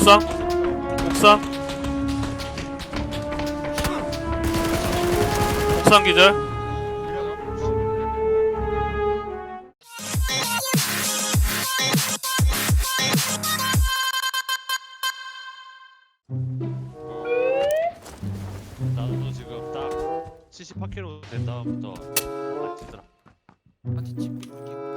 옥상 옥상 옥상 기절. 나도 지금 딱 78kg 된 다음부터. 한테 집 이렇게 집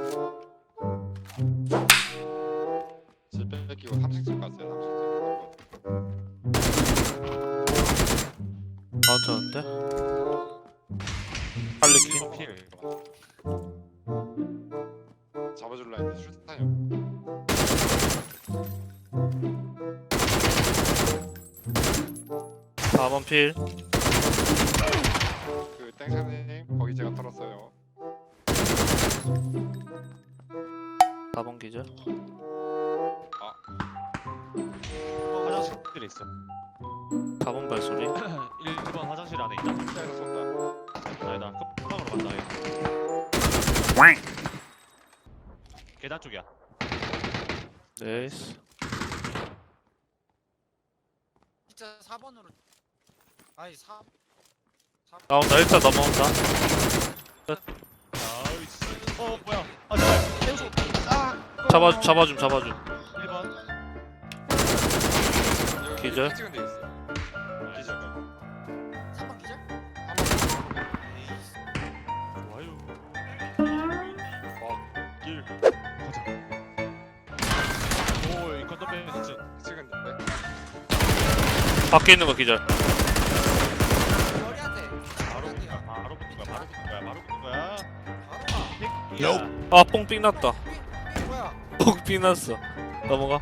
4번 필 그 땡샤님 거기 제가 털었어요 4번 기절 화장실에 있어. 4번 발소리 1번 화장실 안에 있다. 차에서 쏜다 아니다. 끝방으로 간다. 얘. 계단 쪽이야. 네이스 진짜 4번으로 아니 4 나온다 1차 넘어온다 나이스. 어 뭐야? 아 잠깐. 계속. 아. 잡아, 잡아줌 잡아줌 1번. 여기 기절? 찍은 데 있어 기절 3번 기절? 좋아요. 어, 길. 가자. 오, 이 건너편 있지. 찍은 데 밖에 있는 거 기절 바로 가 야. 아 뽕삥 났다 삥, 뭐야 뽕삥 났어 넘어가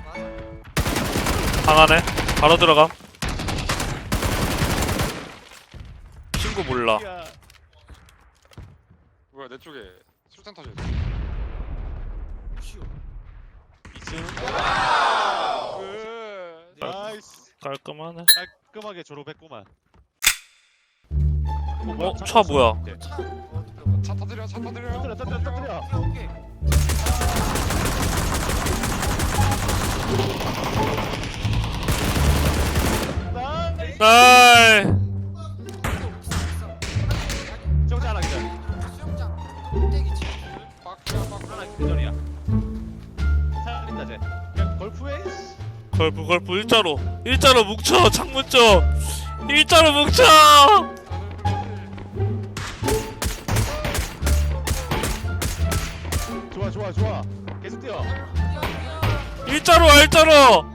강하네 바로 들어감 친구 몰라 야. 뭐야 내 쪽에 술탄 터져 쉬워 2층. 그 나이스. 깔끔하네 깔끔하게 졸업했구만. 어? 차 뭐야 차 어, 차 터뜨려 차 터뜨려 터뜨려, 터뜨려, 터뜨려. 오케이 오케이 나이스. 나이 정지 하나 기절. 수영장 꼭대기 집 빡이야 빡 하나 기절이야. 살린다 쟤. 야 걸프해. 걸프 걸프 일자로 일자로 뭉쳐 창문 쪽 일자로 뭉쳐 좋아. 계속 뛰어. 일자로 와 일자로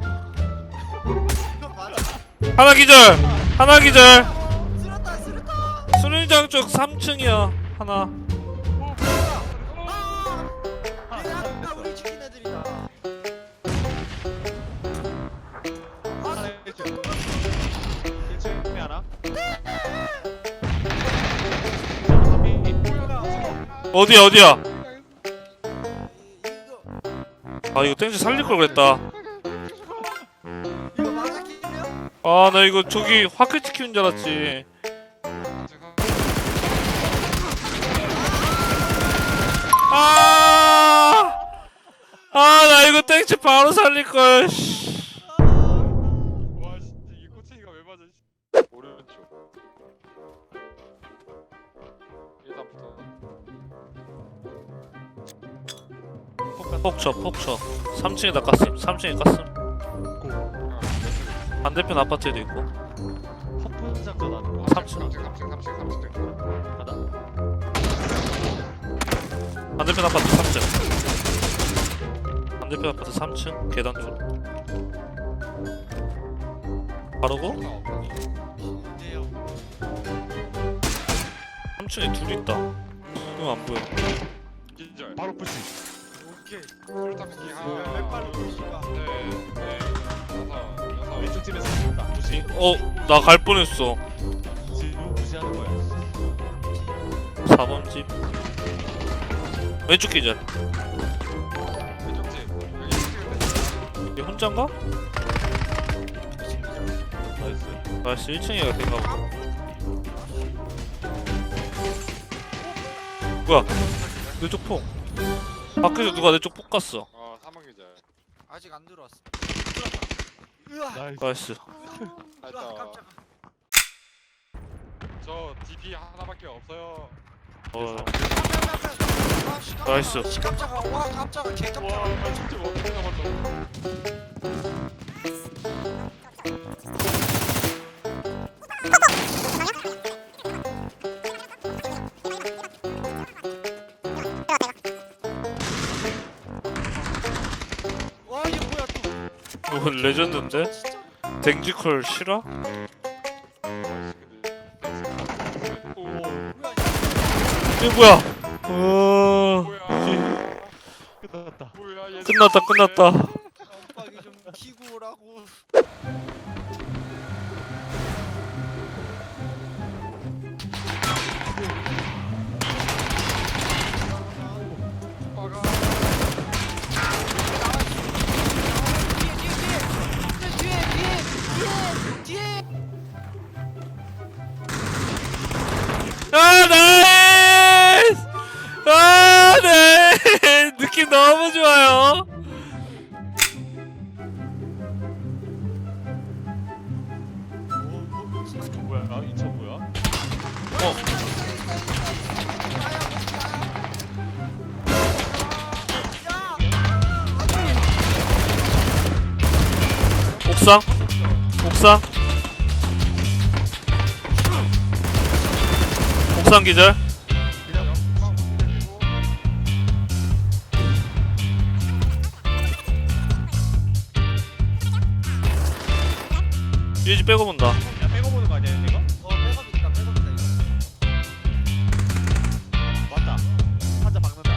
하나 기절 하나 기절 수능장 쪽 3층이야 하나 아 내가 우리 치킨 애들이다 하나 1층. 1층에 하나. 어디야 어디야 아 이거 땡스 살릴 걸 그랬다 이거 맞아 키면 아 나 이거 저기 화크 치 키운 줄 알았지 아! 아, 나 이거 땡치 바로 살릴 걸, 씨. 폭쳐, 폭쳐. 3층에 다 깠음, 3층에 깠음. 아, 왼쪽에 반대편 아파트에도 있고. 작전 하는 거. 3층. 3층 3층 3층 3층 가다. 반대편 아파트 3층. 반대편 아파트 3층, 계단 쪽. 바로고? 이제요 3층에 둘 있다. 이거 안 보여. 기절 바로 푸시. 오케이 왼발로 여섯 여섯 왼쪽 집에서 쏜다. 푸시. 어, 나 갈 뻔했어. 지금 무시하는 거야. 4번 집. 왼쪽 기절. 왼쪽 집 여기 찍은 얘 혼잔가? 나이스. 나이스 1층이가 된가 보다. 뭐야? 내쪽 폭. 밖에서 누가 내쪽폭 갔어. 어 3번 기절 아직 안 들어왔어. 나이스. 나이스 으아. 저 DP 하나밖에 없어요. 어. 나이스. 씨, 깜짝아. 와 깜짝아. 개 깜짝아. 와, 진짜 어떻게 잡았어? 이거 레전드인데? 댕지컬 뭐야 이게 뭐야 어... 끝났다. 끝났다 옥상 옥상 옥상 기절 유지 빼고 본다 야, 빼고 보는 거 아니야, 이거? 어 백업이다 백업이다 이거. 맞다. 한자 박는다.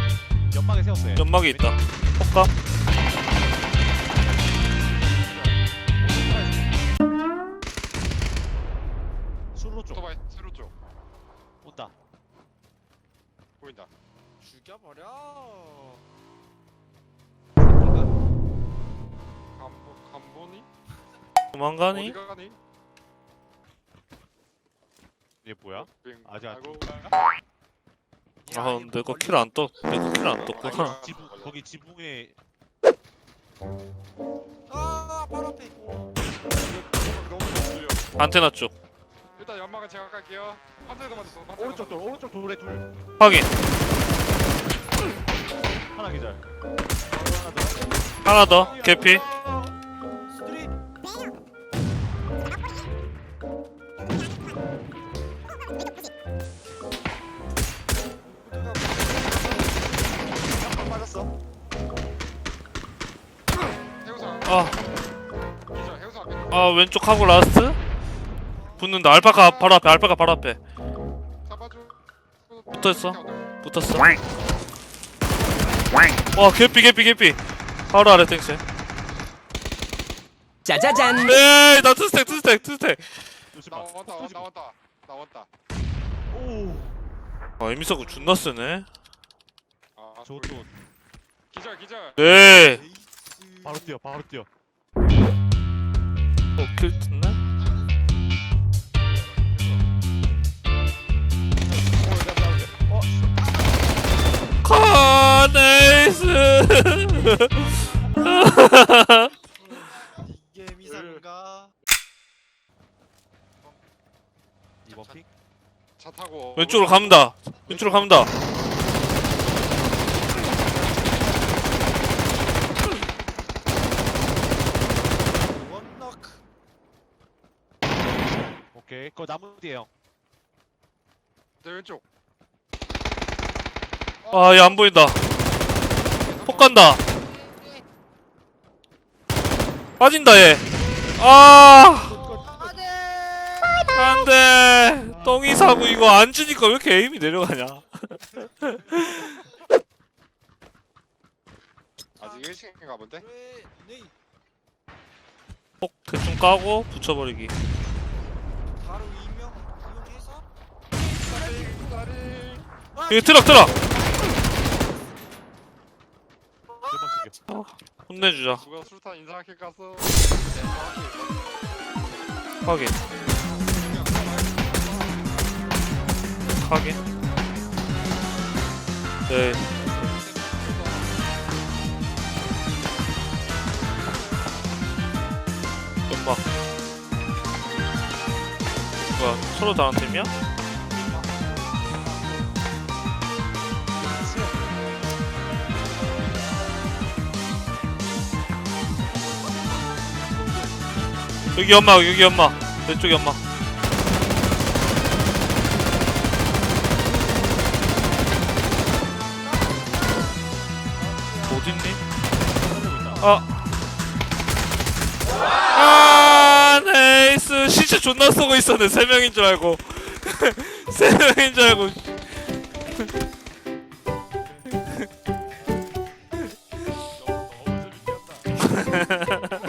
연막에 세웠어요. 연막에 있다 폭가 도망가니? 어디가 가니? 얘 뭐야? 빙. 아직 안 아이고. 아 내거 킬안 떠. 내거 킬안 떴구나 지붕 거기 지붕에 아 바로 앞에 있고. 너무 힘들려. 안테나 쪽 일단 연막은 제가 깔게요. 한 대도 맞았어. 한 대도 오른쪽 돌 오른쪽 돌에 둘 확인 하나 기절. 하나 더 개피 스트릿. 해우사. 아, 기절. 해우사 앞에. 아 왼쪽 하고 라스트 붙는다 알파카 바로 앞에 알파카 바로 앞에 잡아줘. 붙어있어. 붙었어 와 개피 개피 개피 바로 아래 땡세 짜자잔 에이 나 투스택 투스택 투스택. 나왔다. 나왔다. 나왔다. 오. 아 에미사고 존나 세네 아, 저것도 기절 기절. 네. 바로 뛰어. 바로 뛰어. 어킬 어. 어, 카네이스 이게 미사인가? 이번 픽. 차 타고. 왼쪽으로 갑니다 왼쪽으로 갑니다 원너크. 오케이. 거 나무 뒤에 형. 내 왼쪽. 아 얘 안 보인다 폭 간다 빠진다 얘 아 안돼. 안 돼 똥이 사고 이거 안 주니까 왜 이렇게 에임이 내려가냐 아직 1층인가 본데? 폭 대충 까고 붙여버리기 이거 트럭 트럭 죽여. 혼내주자 누가 술탄 인상하게 갔어? 확인 확인 네 연막 뭐야 서로 다른 팀이야? 여기 연막 여기 연막 왼쪽 연막 어딨니? 아. 아, 네이스. 진짜 존나 쏘고 있었네. 세 명인 줄 알고. 세 명인 줄 알고.